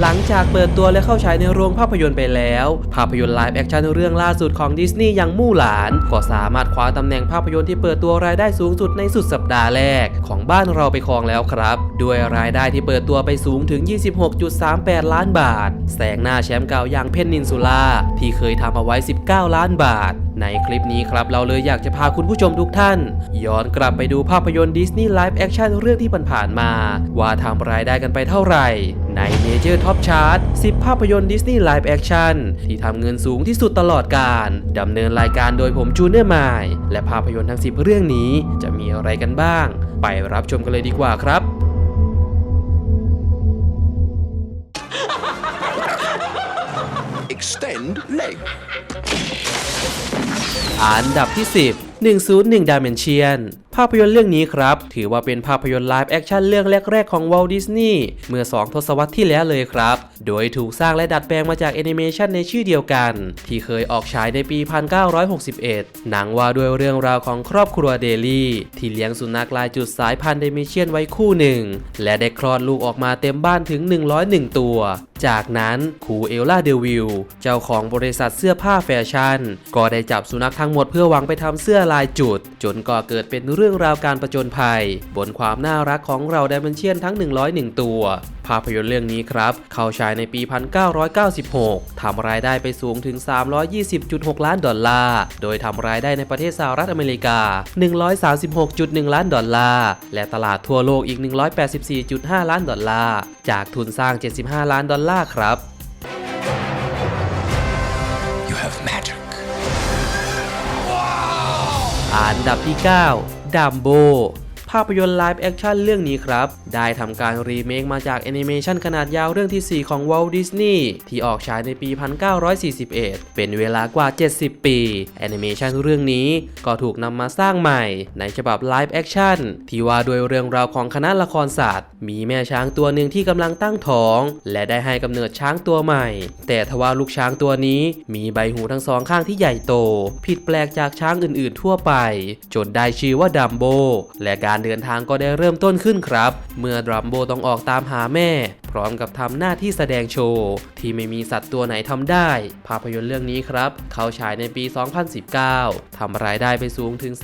หลังจากเปิดตัวและเข้าฉายในโรงภาพยนตร์ไปแล้ว ภาพยนตร์ไลฟ์แอคชั่นเรื่องล่าสุดของดิสนีย์อย่างมู่หลาน ก็สามารถคว้าตำแหน่งภาพยนตร์ที่เปิดตัวรายได้สูงสุดในสุดสัปดาห์แรกของบ้านเราไปครองแล้วครับ ด้วยรายได้ที่เปิดตัวไปสูงถึง 26.38 ล้านบาทแซงหน้าแชมป์เก่าอย่างเพนนินซูล่าที่เคยทำเอาไว้ 19 ล้านบาท ในคลิปนี้ครับเราเลยอยากจะพาคุณผู้ชมทุกท่าน ย้อนกลับไปดูภาพยนตร์ดิสนีย์ไลฟ์แอคชั่นเรื่องที่ผ่านๆมา ว่าทำรายได้กันไปเท่าไหร่ ในเมเจอร์ท็อปชาร์ต10 ภาพยนตร์ดิสนีย์ไลฟ์แอคชั่นที่ทำเงินสูงที่สุดตลอดการดำเนินรายการโดยผมจูเนอร์มายและภาพยนตร์ทั้ง 10 เรื่องนี้จะมีอะไรกันบ้าง ไปรับชมกันเลยดีกว่าครับ Extend leg. อันดับที่ 10 101 Dimension ภาพยนตร์เรื่องนี้ครับ ถือว่าเป็นภาพยนตร์ไลฟ์แอคชั่นเรื่องแรก ๆ ของ Walt Disney เมื่อ 2 ทศวรรษที่แล้วเลยครับ โดยถูกสร้างและดัดแปลงมาจากแอนิเมชันในชื่อเดียวกัน ที่เคยออกฉายในปี 1961 หนังว่าด้วยเรื่องราวของครอบครัวเดลี่ ที่เลี้ยงสุนัขลายจุดสายพันธุ์เดมิเชียนไว้คู่หนึ่ง และได้คลอดลูกออกมาเต็มบ้านถึง 101 ตัว จากนั้นครูเอลล่าเดวิลเจ้าของบริษัทเสื้อผ้าแฟชั่น ก็ได้จับสุนัขทั้งหมดเพื่อหวังไปทำเสื้อลายจุด จนก่อเกิดเป็นเรื่องราวการประจนภัย บนความน่ารักของเราไดมันเชียนทั้ง 101 ตัว ภาพยนตร์เรื่องนี้ครับ เข้าฉายในปี 1996 ทำรายได้ไปสูงถึง 320.6 ล้านดอลลาร์ โดยทำรายได้ในประเทศสหรัฐอเมริกา 136.1 ล้านดอลลาร์ และตลาดทั่วโลกอีก 184.5 ล้านดอลลาร์ จากทุนสร้าง 75 ล้านดอลลาร์ครับ You have magic. อันดับที่ 9 ดัมโบ ภาพยนตร์ไลฟ์แอคชั่นเรื่องนี้ครับ ได้ทำการรีเมคมาจากแอนิเมชันขนาดยาวเรื่องที่ 4 ของ Walt Disney ที่ออกฉายในปี 1941 เป็นเวลากว่า 70 ปีแอนิเมชันเรื่องนี้ก็ถูกนำมาสร้างใหม่ ในฉบับไลฟ์แอคชั่นที่ว่าด้วยเรื่องราวของคณะละครศาสตร์ มีแม่ช้างตัวหนึ่งที่กำลังตั้งท้อง และได้ให้กำเนิดช้างตัวใหม่ แต่ทว่าลูกช้างตัวนี้มีใบหูทั้งสองข้างที่ใหญ่โต ผิดแปลกจากช้างอื่นๆ ทั่วไป จนได้ชื่อว่าดัมโบและการเดินทางก็ได้เริ่มต้นขึ้นครับ เมื่อดรัมโบต้องออกตามหาแม่ พร้อมกับทำหน้าที่แสดงโชว์ ที่ไม่มีสัตว์ตัวไหนทำได้ ภาพยนตร์เรื่องนี้ครับ เขาฉายในปี 2019 ทำรายได้ไปสูงถึง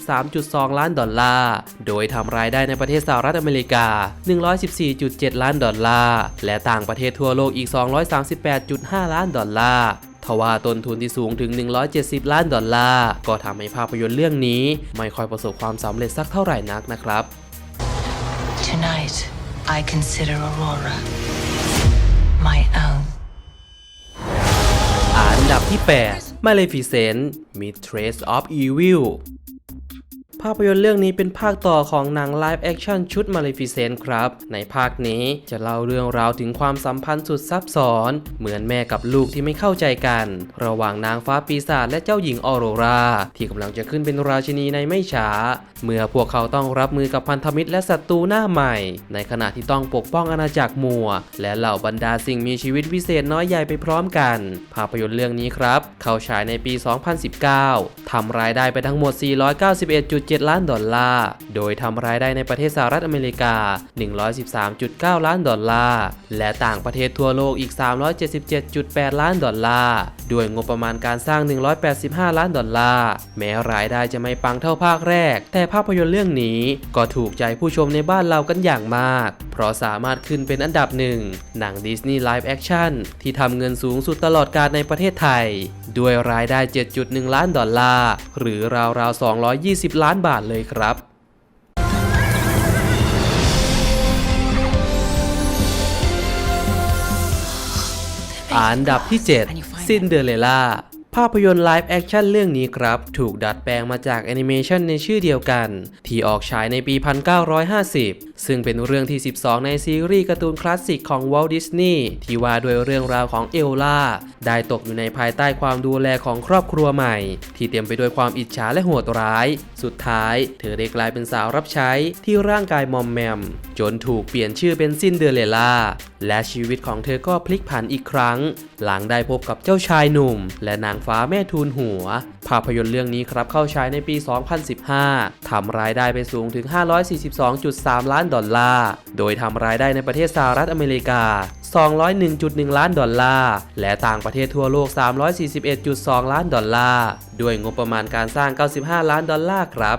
353.2 ล้านดอลลาร์ โดยทำรายได้ในประเทศสหรัฐอเมริกา 114.7 ล้านดอลลาร์ และต่างประเทศทั่วโลกอีก 238.5 ล้านดอลลาร์ ทว่าต้นทุนที่สูงถึง 170 ล้านดอลลาร์ ก็ทำให้ภาพยนตร์เรื่องนี้ไม่ค่อยประสบความสำเร็จสักเท่าไหร่นักนะครับ Tonight, I consider Aurora my own. อันดับที่ 8 Maleficent Mistress of Evil ภาพยนตร์เรื่องนี้เป็นภาคต่อของหนังไลฟ์แอคชั่นชุด Maleficent ครับ ในภาคนี้จะเล่าเรื่องราวถึงความสัมพันธ์สุดซับซ้อน เหมือนแม่กับลูกที่ไม่เข้าใจกัน ระหว่างนางฟ้าปีศาจและเจ้าหญิงออโรรา ที่กำลังจะขึ้นเป็นราชินีในไม่ช้า เมื่อพวกเขาต้องรับมือกับพันธมิตรและศัตรูหน้าใหม่ ในขณะที่ต้องปกป้องอาณาจักรมัว และเหล่าบรรดาสิ่งมีชีวิตวิเศษน้อยใหญ่ไปพร้อมกัน ภาพยนตร์เรื่องนี้ครับ เข้าฉายในปี 2019ทำรายได้ไปทั้งหมด 491.7 7 ล้านดอลลาร์ โดยทำรายได้ในประเทศสหรัฐอเมริกา 113.9 ล้านดอลลาร์ และต่างประเทศทั่วโลกอีก 377.8 ล้านดอลลาร์ ด้วยงบประมาณการสร้าง 185 ล้านดอลลาร์ แม้รายได้จะไม่ปังเท่าภาคแรก แต่ภาพยนตร์เรื่องนี้ก็ถูกใจผู้ชมในบ้านเรากันอย่างมาก เพราะสามารถขึ้นเป็นอันดับหนึ่งหนังดิสนีย์ไลฟ์แอคชั่นที่ทำเงินสูงสุดตลอดกาลในประเทศไทย ด้วยรายได้ 7.1 ล้านดอลลาร์ หรือราวๆ 220 ล้านบาทเลยครับอันดับที่ 7 ซินเดอเรลล่า ภาพยนตร์ไลฟ์แอคชั่นเรื่องนี้ครับ ถูกดัดแปลงมาจากแอนิเมชันในชื่อเดียวกัน ที่ออกฉายในปี 1950 ซึ่งเป็นเรื่องที่ 12 ในซีรีส์การ์ตูนคลาสสิกของวอลดิสนีย์ที่ว่าด้วยเรื่องราวของเอลล่า ได้ตกอยู่ในภายใต้ความดูแลของครอบครัวใหม่ ที่เต็มไปด้วยความอิจฉาและโหดร้าย สุดท้าย เธอได้กลายเป็นสาวรับใช้ที่ร่างกายมอมแมม จนถูกเปลี่ยนชื่อเป็นซินเดอเรลล่า และชีวิตของเธอก็พลิกผันอีกครั้ง หลังได้พบกับเจ้าชายหนุ่ม และนางฟ้าแม่ทูลหัว ภาพยนตร์เรื่องนี้ครับเข้าฉายในปี 2015ทำรายได้ไปสูงถึง 542.3 ล้านดอลลาร์ โดยทำรายได้ในประเทศสหรัฐอเมริกา 201.1 ล้านดอลลาร์ และต่างประเทศทั่วโลก 341.2 ล้านดอลลาร์ ด้วยงบประมาณการสร้าง 95 ล้านดอลลาร์ครับ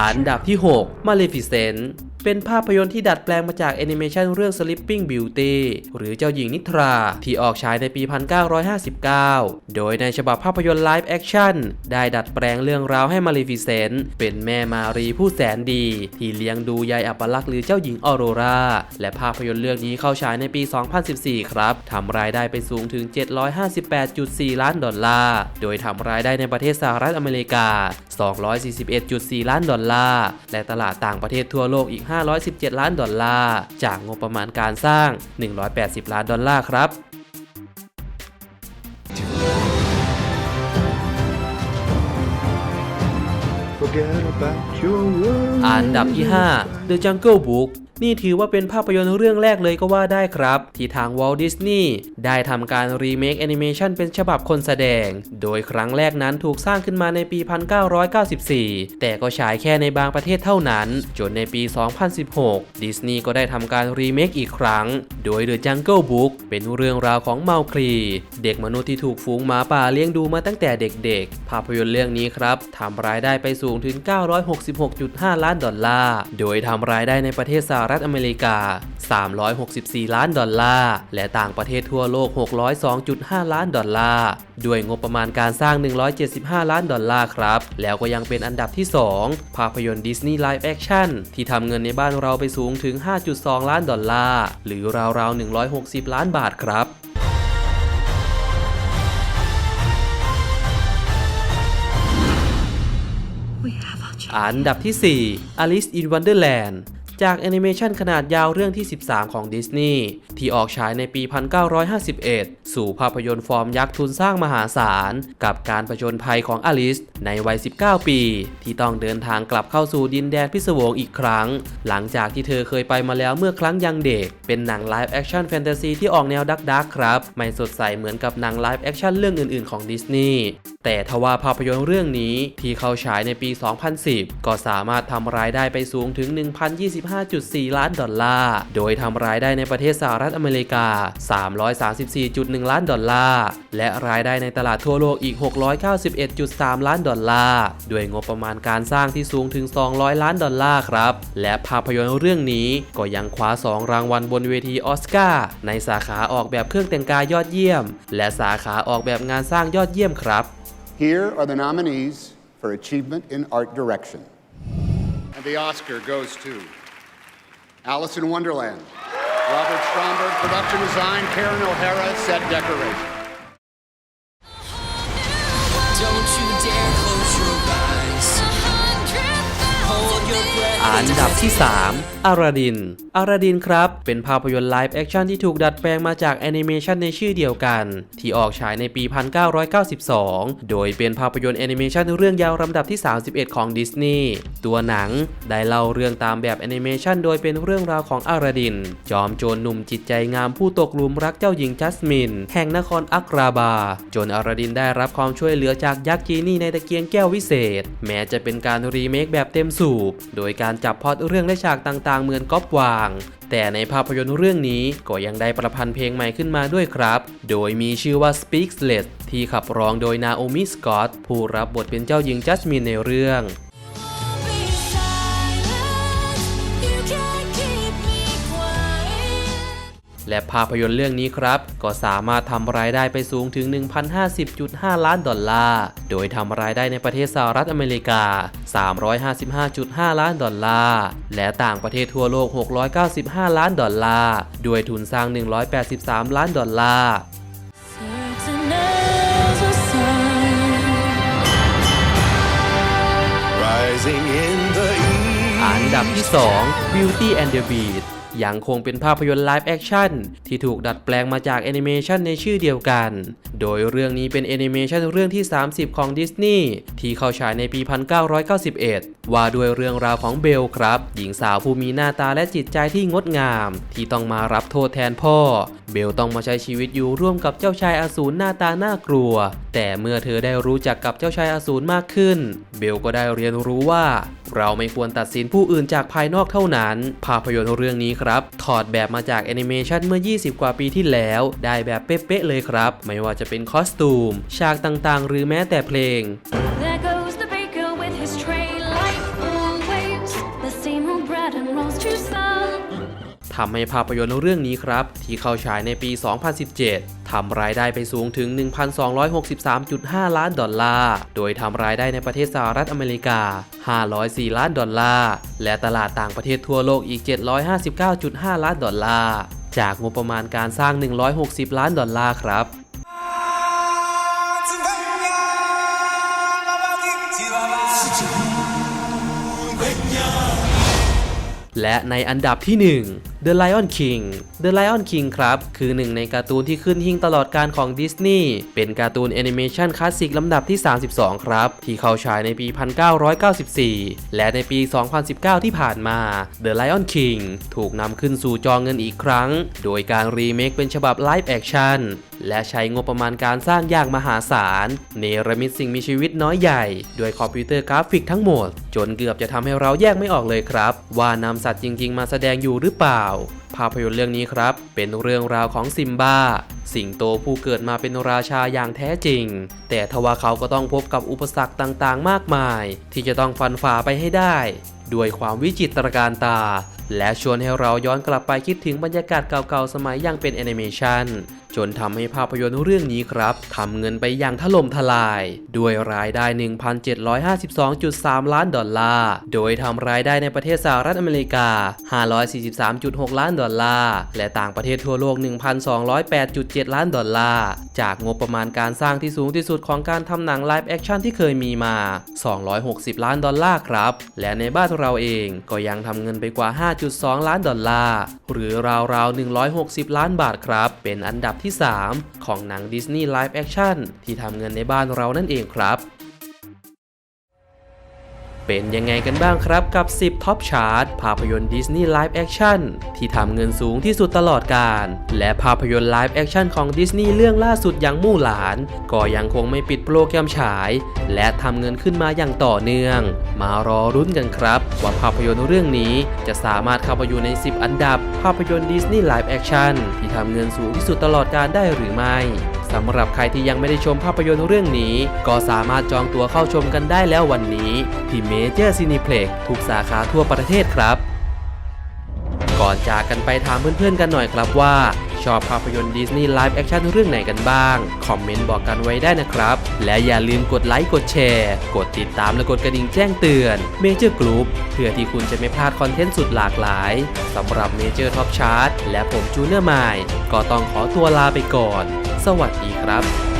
อันดับที่ 6 Maleficent เป็นภาพยนตร์ที่ดัดแปลงมาจากแอนิเมชันเรื่อง Sleeping Beauty หรือเจ้าหญิงนิทรา ที่ออกฉายในปี 1959 โดยในฉบับภาพยนตร์ไลฟ์แอคชั่นได้ดัดแปลงเรื่องราวให้ Maleficent เป็นแม่มารีผู้แสนดี ที่เลี้ยงดูยายอัปลักษณ์หรือเจ้าหญิงออโรราและภาพยนตร์เรื่องนี้เข้าฉายในปี 2014 ครับทำรายได้ไปสูงถึง 758.4 ล้านดอลลาร์ โดยทำรายได้ในประเทศสหรัฐอเมริกา 241.4 ล้านดอลลาร์ และตลาดต่างประเทศทั่วโลกอีก5 517 ล้านดอลลาร์ จากงบประมาณการสร้าง 180 ล้านดอลลาร์ครับ Forget about your worries. อันดับที่ 5 The Jungle Book นี่ถือว่าเป็นภาพยนตร์เรื่องแรกเลยก็ว่าได้ครับ ที่ทาง Walt Disney ได้ทำการรีเมคแอนิเมชันเป็นฉบับคนแสดง โดยครั้งแรกนั้นถูกสร้างขึ้นมาในปี 1994 แต่ก็ฉายแค่ในบางประเทศเท่านั้น จนในปี 2016 ดิสนีย์ก็ได้ทำการรีเมคอีกครั้ง โดย The Jungle Book เป็นเรื่องราวของเมาคลี เด็กมนุษย์ที่ถูกฝูงหมาป่าเลี้ยงดูมาตั้งแต่เด็กๆ ภาพยนตร์เรื่องนี้ครับทำรายได้ไปสูงถึง 966.5 ล้านดอลลาร์ โดยทำรายได้ในประเทศสหรัฐอเมริกา 364 ล้านดอลลาร์ และต่างประเทศทั่วโลก 602.5 ล้านดอลลาร์ ด้วยงบประมาณการสร้าง 175 ล้านดอลลาร์ครับ แล้วก็ยังเป็นอันดับที่ 2 ภาพยนตร์ดิสนีย์ไลฟ์แอคชั่นที่ทำเงินในบ้านเราไปสูงถึง 5.2 ล้านดอลลาร์ หรือราวๆ 160 ล้านบาทครับอันดับที่ 4 Alice in Wonderland จากแอนิเมชันขนาดยาวเรื่องที่ 13 ของดิสนีย์ที่ออกฉายในปี 1951 สู่ภาพยนตร์ฟอร์มยักษ์ทุนสร้างมหาศาล กับการผจญภัยของอลิสในวัย 19 ปี ที่ต้องเดินทางกลับเข้าสู่ดินแดนพิศวงอีกครั้ง หลังจากที่เธอเคยไปมาแล้วเมื่อครั้งยังเด็ก เป็นหนังไลฟ์แอคชั่นแฟนตาซีที่ออกแนวดักดักครับ ไม่สดใสเหมือนกับหนังไลฟ์แอคชั่นเรื่องอื่นๆของดิสนีย์ แต่ทว่าภาพยนตร์เรื่องนี้ที่เข้าฉายในปี 2010 ก็สามารถทำรายได้ไปสูงถึง 1,025.4 ล้านดอลลาร์ โดยทำรายได้ในประเทศสหรัฐอเมริกา 334.1 ล้านดอลลาร์ และรายได้ในตลาดทั่วโลกอีก 691.3 ล้านดอลลาร์ ด้วยงบประมาณการสร้างที่สูงถึง 200 ล้านดอลลาร์ครับ และภาพยนตร์เรื่องนี้ก็ยังคว้า 2 รางวัลบนเวทีออสการ์ในสาขาออกแบบเครื่องแต่งกายยอดเยี่ยม และสาขาออกแบบงานสร้างยอดเยี่ยมครับ Here are the nominees for Achievement in Art Direction. And the Oscar goes to Alice in Wonderland, Robert Stromberg, production design, Karen O'Hara, set decoration. Don't you dare อันดับที่ 3อาราดินอาราดินครับ เป็นภาพยนตร์ไลฟ์แอคชั่นที่ถูกดัดแปลงมาจากแอนิเมชันในชื่อเดียวกัน ที่ออกฉายในปี 1992 โดยเป็นภาพยนตร์แอนิเมชันเรื่องยาวลำดับที่ 31 ของดิสนีย์ตัวหนังได้เล่าเรื่องตามแบบแอนิเมชันโดยเป็นเรื่องราวของอาราดิน จอมโจรหนุ่มจิตใจงามผู้ตกหลุมรักเจ้าหญิงจัสมิน แห่งนครอักราบา จนอาราดินได้รับความช่วยเหลือจากยักษ์จีนี่ในตะเกียงแก้ววิเศษ แม้จะเป็นการรีเมคแบบเต็มสูบ โดยการจับพอดเรื่องและฉากต่างๆ เหมือนก๊อปวาง แต่ในภาพยนตร์เรื่องนี้ก็ยังได้ประพันธ์เพลงใหม่ขึ้นมาด้วยครับ โดยมีชื่อว่า Speaksless ที่ขับร้องโดยนาโอมิสกอตผู้รับบทเป็นเจ้าหญิงจัสมินในเรื่อง และภาพยนตร์เรื่องนี้ครับ ก็สามารถทำรายได้ไปสูงถึง 1,050.5 ล้านดอลลาร์ โดยทำรายได้ในประเทศสหรัฐอเมริกา 355.5 ล้านดอลลาร์ และต่างประเทศทั่วโลก 695 ล้านดอลลาร์ ด้วยทุนสร้าง 183 ล้านดอลลาร์ Certain as a sun. Rising in the east. อันดับที่ 2 Beauty and the Beast ยังคงเป็นภาพยนตร์ไลฟ์แอคชั่นที่ถูกดัดแปลงมาจากแอนิเมชันในชื่อเดียวกัน โดยเรื่องนี้เป็นแอนิเมชันเรื่องที่ 30 ของดิสนีย์ที่เข้าฉายในปี 1991 ว่าด้วยเรื่องราวของเบลครับ หญิงสาวผู้มีหน้าตาและจิตใจที่งดงาม ที่ต้องมารับโทษแทนพ่อ เบลต้องมาใช้ชีวิตอยู่ร่วมกับเจ้าชายอสูรหน้าตาน่ากลัว แต่เมื่อเธอได้รู้จักกับเจ้าชายอสูรมากขึ้น เบลก็ได้เรียนรู้ว่าเราไม่ควรตัดสินผู้อื่นจากภายนอกเท่านั้น ภาพยนตร์เรื่องนี้ครับ ถอดแบบมาจากแอนิเมชันเมื่อ 20 กว่าปีที่แล้ว ได้แบบเป๊ะๆเลยครับ ไม่ว่าจะเป็นคอสตูม ฉากต่างๆ หรือแม้แต่เพลง There goes the baker with his tray, like always. The same old bread and rolls to some. ทำให้ภาพยนตร์เรื่องนี้ครับ ที่เข้าฉายในปี 2017 ทำรายได้ไปสูงถึง 1,263.5 ล้านดอลลาร์ โดยทำรายได้ในประเทศสหรัฐอเมริกา 504 ล้านดอลลาร์ และตลาดต่างประเทศทั่วโลกอีก 759.5 ล้านดอลลาร์ จากงบประมาณการสร้าง 160 ล้านดอลลาร์ครับ และในอันดับที่ 1 The Lion King The Lion King ครับ คือหนึ่งในการ์ตูนที่ขึ้นหิ่งตลอดการของดิสนีย์เป็นการ์ตูนแอนิเมชันคลาสสิกลำดับที่ 32 ครับ ที่เข้าฉายในปี 1994 และในปี 2019 ที่ผ่านมา The Lion King ถูกนำขึ้นสู่จอเงินอีกครั้ง โดยการรีเมคเป็นฉบับไลฟ์แอคชั่น และใช้งบประมาณการสร้างอย่างมหาศาล เนรมิตสิ่งมีชีวิตน้อยใหญ่ ด้วยคอมพิวเตอร์กราฟิกทั้งหมด จนเกือบจะทำให้เราแยกไม่ออกเลยครับ ว่านำสัตว์จริง ๆ มาแสดงอยู่หรือเปล่า ภาพยนตร์เรื่องนี้ครับ เป็นเรื่องราวของซิมบ้า สิงโตผู้เกิดมาเป็นราชาอย่างแท้จริง แต่ทว่าเขาก็ต้องพบกับอุปสรรคต่างๆ มากมาย ที่จะต้องฟันฝ่าไปให้ได้ด้วยความวิจิตรการตา และชวนให้เราย้อนกลับไปคิดถึงบรรยากาศเก่าๆ สมัยยังเป็นแอนิเมชัน จนทำให้ภาพยนตร์เรื่องนี้ครับทำเงินไปอย่างถล่มทลาย ด้วยรายได้ 1,752.3 ล้านดอลลาร์ โดยทำรายได้ในประเทศสหรัฐอเมริกา 543.6 ล้านดอลลาร์ และต่างประเทศทั่วโลก 1,208.7 ล้านดอลลาร์ จากงบประมาณการสร้างที่สูงที่สุดของการทำหนังไลฟ์แอคชั่นที่เคยมีมา 260 ล้านดอลลาร์ครับ และในบ้านเราเองก็ยังทำเงินไปกว่า 5.2 ล้านดอลลาร์ หรือราวๆ 160 ล้านบาทครับ เป็นอันดับที่ 3 ของหนังดิสนีย์ไลฟ์แอคชั่นที่ทำเงินในบ้านเรานั่นเองครับ เป็นยังไงกันบ้างครับกับ 10 ท็อปชาร์ตภาพยนตร์ดิสนีย์ไลฟ์แอคชั่นที่ทำเงินสูงที่สุดตลอดกาลและภาพยนตร์ไลฟ์แอคชั่นของดิสนีย์เรื่องล่าสุดอย่างมู่หลาน ก็ยังคงไม่ปิดโปรแกรมฉาย และทำเงินขึ้นมาอย่างต่อเนื่อง มารอรุ้นกันครับ ว่าภาพยนตร์เรื่องนี้จะสามารถเข้าไปอยู่ใน 10 อันดับ ภาพยนตร์ดิสนีย์ไลฟ์แอคชั่นที่ทำเงินสูงที่สุดตลอดกาลได้หรือไม่ สำหรับใครที่ยังไม่ได้ชมภาพยนตร์เรื่องนี้ ก็สามารถจองตั๋วเข้าชมกันได้แล้ววันนี้ที่เมเจอร์ซีนิเพล็กทุกสาขาทั่วประเทศครับก่อนจากกันไปถามเพื่อนๆกันหน่อยครับว่า ชอบภาพยนตร์ดิสนีย์ไลฟ์แอคชั่นเรื่องไหนกันบ้าง คอมเมนต์บอกกันไว้ได้นะครับ และอย่าลืมกดไลค์กดแชร์ กดติดตามและกดกระดิ่งแจ้งเตือนเมเจอร์กรุ๊ปเพื่อที่คุณจะไม่พลาดคอนเทนต์สุดหลากหลายสำหรับเมเจอร์ท็อปชาร์ตและผมจูเนอร์ไมล์ก็ต้องขอตัวลาไปก่อน สวัสดีครับ